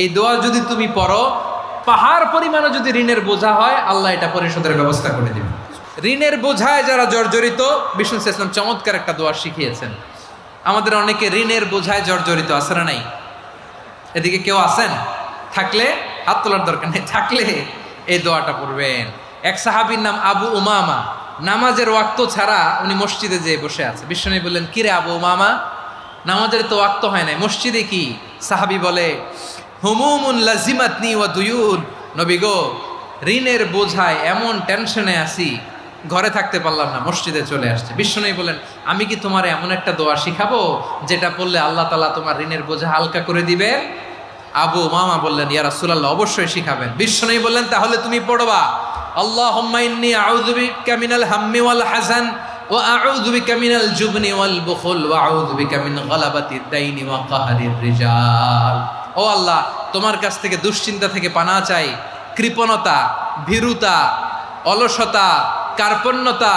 এই দোয়া যদি তুমি পড়ো, পাহাড় পরিমাণে যদি ঋণের বোঝা হয়, আল্লাহ এটা পরিশোধের ব্যবস্থা করে দেবে। ঋণের বোঝায় যারা জর্জরিত, বিষ্ণু ইসলাম চমৎকার একটা দোয়া শিখিয়েছেন। আমাদের অনেকে ঋণের বোঝায় জর্জরিত না নাই? এদিকে কেউ আছেন? থাকলে হাত তোলার দরকার নেই, থাকলে এই দোয়াটা পড়বেন। এক সাহাবীর নাম আবু উমামা, নামাজের ওয়াক্ত ছাড়া উনি মসজিদে যেয়ে বসে আছে। বিশ্বনী বললেন, কিরে আবু উমামা, নামাজের তো ওয়াক্ত হয় নাই, মসজিদে কি? সাহাবি বলে হুমুমুন লাজিমাতনি ওয়া দুয়ুন। নবী গো, ঋণের বোঝায় এমন টেনশনে আছি, ঘরে থাকতে পারলাম না, মসজিদে চলে আসছে। বিশ্বনবী বলেন আমি কি তোমার এমন একটা দোয়া শিখাবো, যেটা পড়লে আল্লাহ তালা তোমার ঋণের বোঝা হালকা করে দিবে আবু মামা বললেন, ইয়া রাসূলুল্লাহ, অবশ্যই শিখাবেন। বিশ্বনবী বললেন, তাহলে তুমি পড়বা, আল্লাহুম্মা ইন্নী আউযু বিকা মিনাল হাম্মি ওয়াল হাযান, ওয়া আউযু বিকা মিনাল জুবনি ওয়াল বুখল, ওয়া আউযু বিকা মিন গালাবাতিদ দাইনি ওয়া কাহরির রিজাল। ও আল্লাহ, তোমার কাছ থেকে দুশ্চিন্তা থেকে পানা চাই। কৃপণতা, ভীরুতা, অলসতা, কার্পণ্যতা,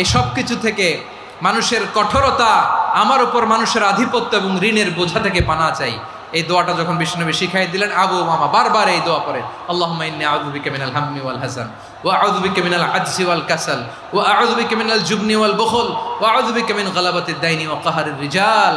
এই সব কিছু থেকে মানুষের কঠোরতা, আমার উপর মানুষের আধিপত্য এবং ঋণের বোঝা থেকে পানা চাই। এই দোয়াটা যখন বিষ্ণুনবী শিখাই দিলেন, আবু মামা বারবার এই দোয়া পড়েন। আল্লাহুম্মা ইন্নী আউযু বিকা মিনাল হাম্মি ওয়াল হাসান ওয়া আউযু বিকা মিনাল আজজি ওয়াল কাসাল, ওয়া আউযু বিকা মিনাল জুবনি ওয়াল বুখল, ওয়া আউযু বিকা মিন গালাবাতিদ দাইনি ওয়া কাহরির রিজাল।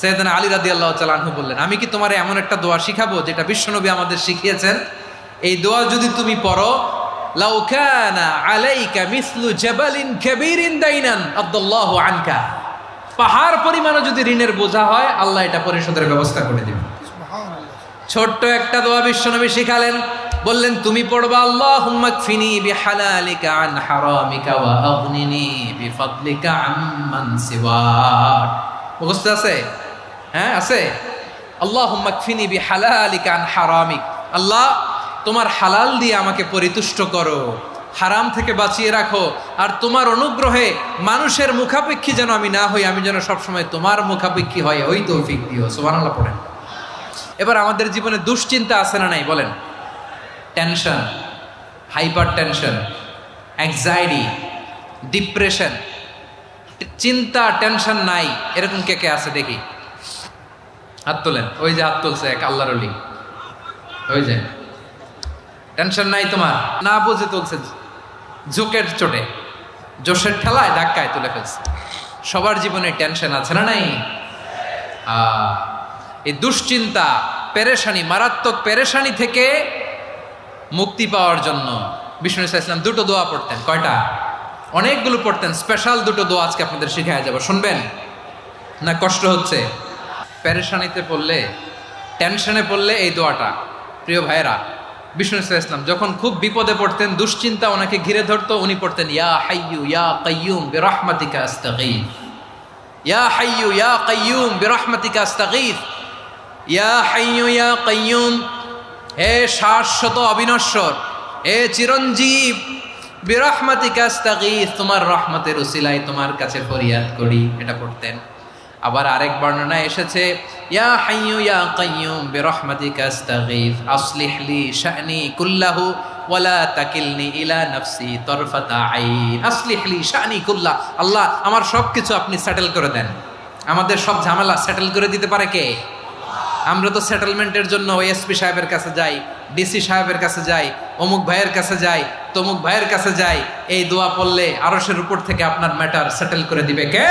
সৈয়দানা আলী রাদি আল্লাহ তালাহু বললেন আমি কি তোমার এমন একটা দোয়া শিখাবো যেটা বিশ্বনবী আমাদের শিখিয়েছেন? এই দোয়া যদি তুমি পড়ো লাউকানা আলাইকা মিসলু জাবালিন কাবীরিন দাইনান আব্দুল্লাহু আনকা। পাহাড় পরিমাণে যদি ঋণের বোঝা হয় আল্লাহ এটা পরিশোধের ব্যবস্থা করে দিবেন। ছোট্ট একটা দোয়া বিশ্বনবী শিখালেন। বললেন তুমি পড়বা আল্লাহুম্মা কফিনি বিহালালিকা আন হারামিকা ওয়া আগনিনি বিফাদলিকা আম্মান সিওয়াক। মুখস্থ আছে? হ্যাঁ আছে? আল্লাহুম্মা কফিনি বিহালালিকা আন হারামিক। আল্লাহ, তোমার হালাল দিয়ে আমাকে পরিতুষ্ট করো। হারাম থেকে বাঁচিয়ে রাখো। আর তোমার অনুগ্রহে মানুষের মুখাপেক্ষী যেন আমি না হই, আমি যেন সবসময় তোমার মুখাপেক্ষী হয় ওই তৌফিক দিও। সুবহানাল্লাহ পড়েন। এবার আমাদের জীবনে দুশ্চিন্তা আছে না নাই? বলেন। Tension hyper tension anxiety depression চিন্তা টেনশন নাই। এরকম কে কে আছে দেখি? হাত তোলেন। ওই যে হাত তুলছে এক আল্লাহর ওই যে। টেনশন নাই তোমার। না বুঝে তুলছে জোকের চোটে। জোশের ঠেলায় ধাক্কায় তুলে ফেলছে। সবার জীবনে টেনশন আছে না নাই? এই দুশ্চিন্তা, পেরেশানি, মারাত্মক পেরেশানি থেকে মুক্তি পাওয়ার জন্য বিষ্ণু ইসলাম দুটো দোয়া পড়তেন। কয়টা? অনেকগুলো পড়তেন। স্পেশাল দুটো দোয়া আজকে আপনাদের শিখায় যাব। শুনবেন? না কষ্ট হচ্ছে? পেরেশানিতে পড়লে টেনশনে পড়লে এই দোয়াটা। প্রিয় ভাইয়েরা, বিষ্ণু ইসলাম যখন খুব বিপদে পড়তেন, দুশ্চিন্তা ওনাকে ঘিরে ধরতো, উনি পড়তেন, ইয়া হাইয়ু ইয়া কাইয়ুম বিরহমাতিকা আস্তাগীথ ইয়া হাইয়ু ইয়া কাইয়ুম বিরহমাতিকা আস্তাগীথ ইয়া হাইয়ু ইয়া কাইয়ুম হে শাশ্বত অবিনশ্বর, হে চিরঞ্জীব, বিরহমাতিকা আস্তাগীথ তোমার রহমতের উসিলায় তোমার কাছে ফরিয়াদ করি। এটা পড়তেন। আবার আরেক বর্ণনায় এসেছে, ইয়া কুল্লাহু তাকিলনি ইলা তরফাতা কুল্লাহ, আল্লাহ আমার সব কিছু আপনি সেটেল করে দেন। আমাদের সব ঝামেলা সেটেল করে দিতে পারে কে? আমরা তো সেটেলমেন্টের জন্য এসপি সাহেবের কাছে যাই ডিসি সাহেবের কাছে যাই, অমুক ভাইয়ের কাছে যাই, তমুক ভাইয়ের কাছে যাই, এই দোয়া পড়লে আরসের উপর থেকে আপনার ম্যাটার সেটেল করে দিবে কে?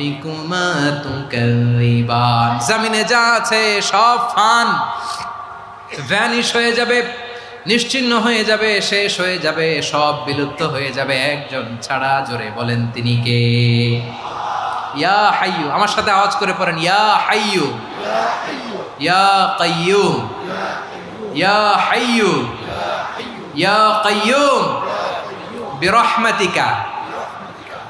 রব্বিকুমা তুকাল্লিবান জামিনে যা আছে সব ফান। ভ্যানিশ হয়ে যাবে, নিশ্চিন্ন হয়ে যাবে, শেষ হয়ে যাবে, সব বিলুপ্ত হয়ে যাবে। একজন ছাড়া জোরে বলেন তিনি কে? ইয়া হাইয়ু, আমার সাথে আওয়াজ করে পড়েন। ইয়া হাইয়ু। ইয়া কাইয়ুম। ইয়া হাইয়ু। ইয়া কাইয়ু বিরহমাতিকা।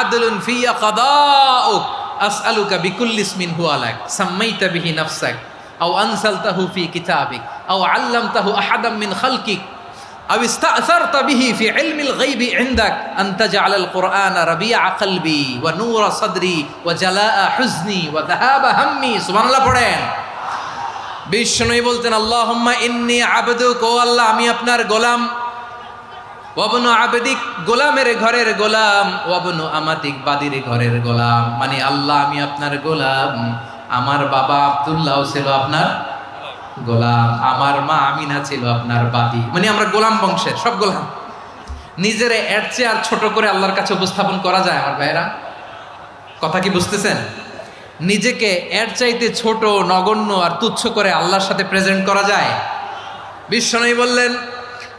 আদলুন ফিয়া কাদাউক আসআলুকা বিকুল্লি ইসমিন হুয়া লাক সাম্মাইতা বিহি নাফসাক আও আনসালতাহু ফি কিতাবিক আও আল্লামতাহু আহাদাম মিন খালকিক أو استأثرت به في علم الغيب عندك أن تجعل القرآن ربيع قلبي ونور صدري وجلاء حزني وذهاب همي سبحان الله পড়েন বিষ্ণুই বলতেন আল্লাহুম্মা ইন্নি আবদুক ও আল্লাহ আমি আপনার গোলাম ওয়াবনু আবেদিক গোলামের ঘরের গোলাম, ওয়াবনু আমাতিক বাদির ঘরের গোলাম। মানে আল্লাহ, আমি আপনার গোলাম। আমার বাবা আব্দুল্লাহ ছিল আপনার গোলাম। আমার মা আমিনা ছিল আপনার বাদি। মানে আমরা গোলাম বংশের, সব গোলাম। নিজেরে এর চেয়ে আর ছোট করে আল্লাহর কাছে উপস্থাপন করা যায় আমার ভাইয়েরা? কথা কি বুঝতেছেন? নিজেকে এর চাইতে ছোট, নগণ্য আর তুচ্ছ করে আল্লাহর সাথে প্রেজেন্ট করা যায়? বিশ্বনবী বললেন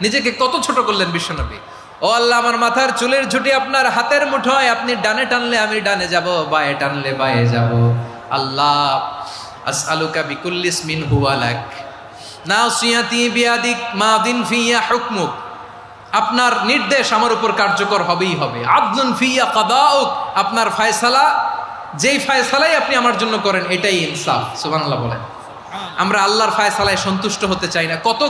নিজেকে কত ছোট করলেন বিশ্বনবী? ও আল্লাহ, আমার মাথার চুলের ঝুটি আপনার হাতের মুঠোয়, আপনি ডানে টানলে আমি ডানে যাব, বায়ে টানলে বায়ে যাব। আল্লাহ, আসআলুকা বিকুল্লিস মিন হুয়ালাক নাসিয়াতি বিয়াদিক মাদিন ফিয়া হুকমুক। আপনার নির্দেশ আমার উপর কার্যকর হবেই হবে। আদলুন ফিয়া কাদাউক। আপনার ফায়সালা, যেই ফায়সালাই আপনি আমার জন্য করেন, এটাই ইনসাফ। সুবহানাল্লাহ বলেন। আমরা আল্লাহর ফায়সালায় সন্তুষ্ট হতে চাই না। কত